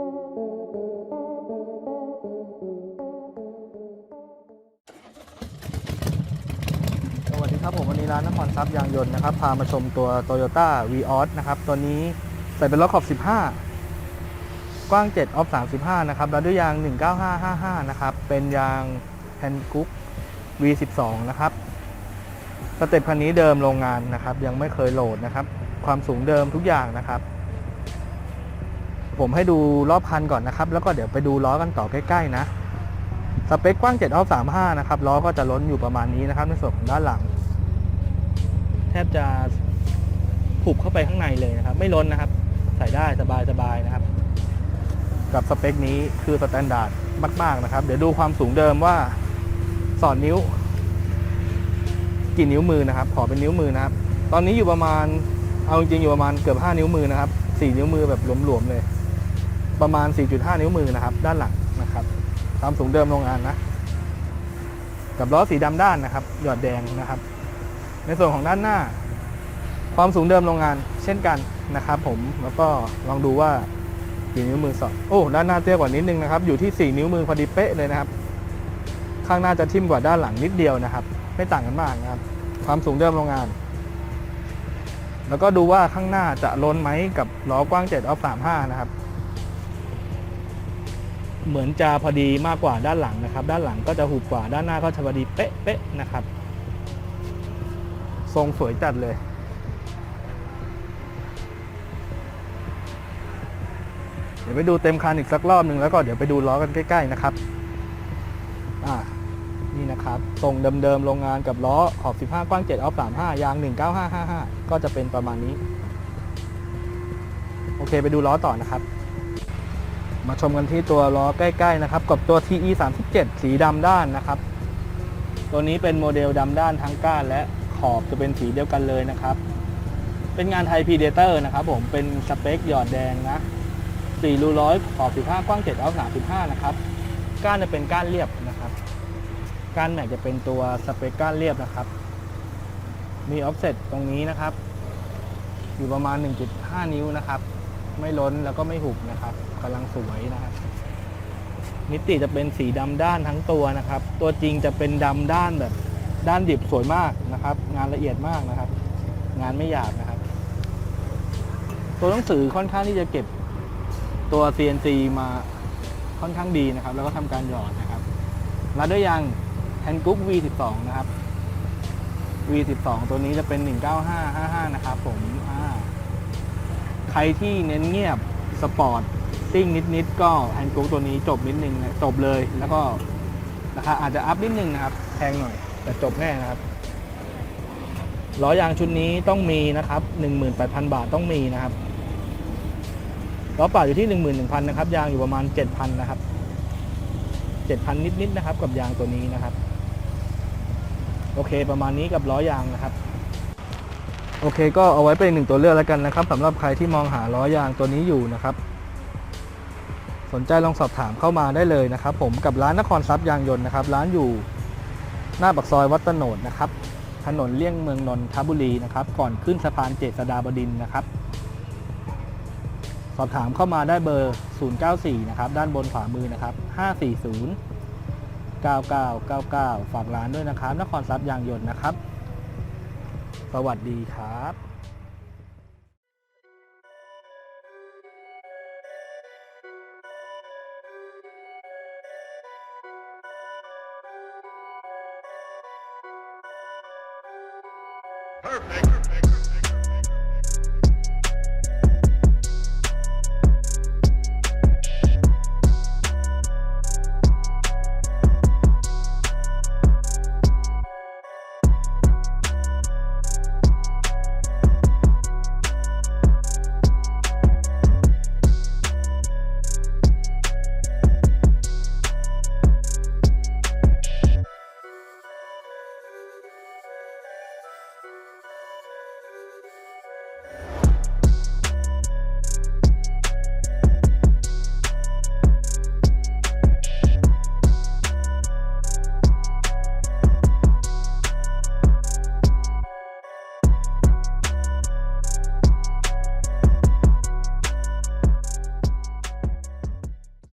สวัสดีครับผมวันนี้ร้านนครทรัพย์ยางยนต์นะครับ พามาชมตัว Toyota v ีออสนะครับ ตัวนี้ใส่เป็นล้อขอบ 15 กว้าง 7 ออฟ 35 นะครับ แล้วด้วยยาง 19555 นะครับ เป็นยางแฮนกุ๊ก V12 นะครับสเต็ปคันนี้เดิมโรงงานนะครับ ยังไม่เคยโหลดนะครับ ความสูงเดิมทุกอย่างนะครับ ผมให้ดูรอบคันก่อนนะครับ แล้วก็เดี๋ยวไปดูล้อกันต่อใกล้ๆนะสเปคกว้าง7ออฟ35นะครับล้อก็จะล้นอยู่ประมาณนี้นะครับในส่วนของด้านหลัง แทบจะผูกเข้าไปข้างในเลยนะครับ ไม่ล้นนะครับ ใส่ได้สบายๆนะครับ กับสเปคนี้คือสแตนดาร์ดมาก ๆนะครับ เดี๋ยวดูความสูงเดิมว่าสอดนิ้ว กี่นิ้วมือนะครับ ขอเป็นนิ้วมือนะครับ ตอนนี้อยู่ประมาณเอาจริงๆอยู่ประมาณเกือบ 5 นิ้วมือนะครับ 4 นิ้วมือแบบหลวมๆเลย ประมาณ 4.5 นิ้วมือนะครับ ด้านหลังนะครับความสูงเดิมโรงงานนะ กับล้อสีดำด้านนะครับ หยอดแดงนะครับ ในส่วนของด้านหน้า ความสูงเดิมโรงงาน เช่นกันนะครับ ผมแล้วก็ลองดูว่ากี่นิ้วมือสอดโอ้ด้านหน้าเตี้ยกว่านิดนึงนะครับ อยู่ที่ 4 นิ้วมือพอดีเป๊ะเลยนะครับ ข้างหน้าจะทิ่มกว่าด้านหลังนิดเดียวนะครับ ไม่ต่างกันมากนะครับ ความสูงเดิมโรงงาน แล้วก็ดูว่าข้างหน้าจะล้นไหมกับล้อกว้าง7ออฟ35นะครับ เหมือนจะพอดีมากกว่าด้านหลังนะครับ ด้านหลังก็จะหุบกว่าด้านหน้าก็จะพอดีเป๊ะๆนะครับ ทรงสวยจัดเลย เดี๋ยวไปดูเต็มคันอีกสักรอบหนึ่งแล้วก็เดี๋ยวไปดูล้อกันใกล้ ๆนะครับอ่านี่นะครับทรงเดิมๆโรงงานกับล้อขอบ 15 กว้าง 7 ออฟ 35 ยาง 19555 ก็จะเป็นประมาณนี้ โอเคไปดูล้อต่อนะครับ มาชมกันที่ตัวล้อใกล้ๆนะครับกับตัว TE 37สีดำด้านนะครับ ตัวนี้เป็นโมเดลดำด้านทั้งก้านและขอบจะเป็นสีเดียวกันเลยนะครับ เป็นงานไทยพีเดเตอร์นะครับผมเป็นสเปคหยอดแดงนะ4รูร้อยขอบ 15 กว้าง7ออฟ35 นะครับ ก้านจะเป็นก้านเรียบนะครับ ก้านแม็กจะเป็นตัวสเปคก้านเรียบนะครับ มีออฟเซ็ตตรงนี้นะครับ อยู่ประมาณ 1.5 นิ้วนะครับ ไม่ล้นแล้วก็ไม่หุบนะครับกำลังสวยนะครับนิติจะเป็นสีดำด้านทั้งตัวนะครับ ตัวจริงจะเป็นดำด้านแบบ ด้านดิบสวยมากนะครับ งานละเอียดมากนะครับ งานไม่หยาบนะครับ ตัวหนังสือค่อนข้างที่จะเก็บตัว CNC มาค่อนข้างดีนะครับ แล้วก็ทำการหยอดนะครับรัดด้วยยางแฮนกุ๊ก V12 นะครับ V12 ตัวนี้จะเป็น 19555 นะครับผมอ่า ใครที่เน้นเงียบสปอร์ตซิ่งนิดๆก็แฮนด์กุ๊กตัวนี้จบนิดนึงนะจบเลยแล้วก็ราคาอาจจะอัพนิดนึงนะครับแพงหน่อย แต่จบแน่นะครับล้อยางชุดนี้ต้องมีนะครับ18,000 บาทต้องมีนะครับล้อเปล่าอยู่ที่ 11,000นะครับยางอยู่ประมาณ 7,000นะครับ7,000 นิดๆนะครับ กับยางตัวนี้นะครับ โอเคประมาณนี้กับล้อยางนะครับ โอเคก็เอาไว้เป็นหนึ่งตัวเลือกแล้วกันนะครับสำหรับใครที่มองหาล้อยางตัวนี้อยู่นะครับ สนใจลองสอบถามเข้ามาได้เลยนะครับ ผมกับร้านนครทรัพย์ยางยนต์นะครับ ร้านอยู่หน้าปากซอยวัดตโนดนะครับ ถนนเลี่ยงเมืองนนทบุรีนะครับ ก่อนขึ้นสะพานเจษฎาบดินนะครับ สอบถามเข้ามาได้เบอร์ 094 นะครับ ด้านบนขวามือนะครับ 540 9999 ฝากร้านด้วยนะครับ นครทรัพย์ยางยนต์นะครับ สวัสดีครับ Perfect.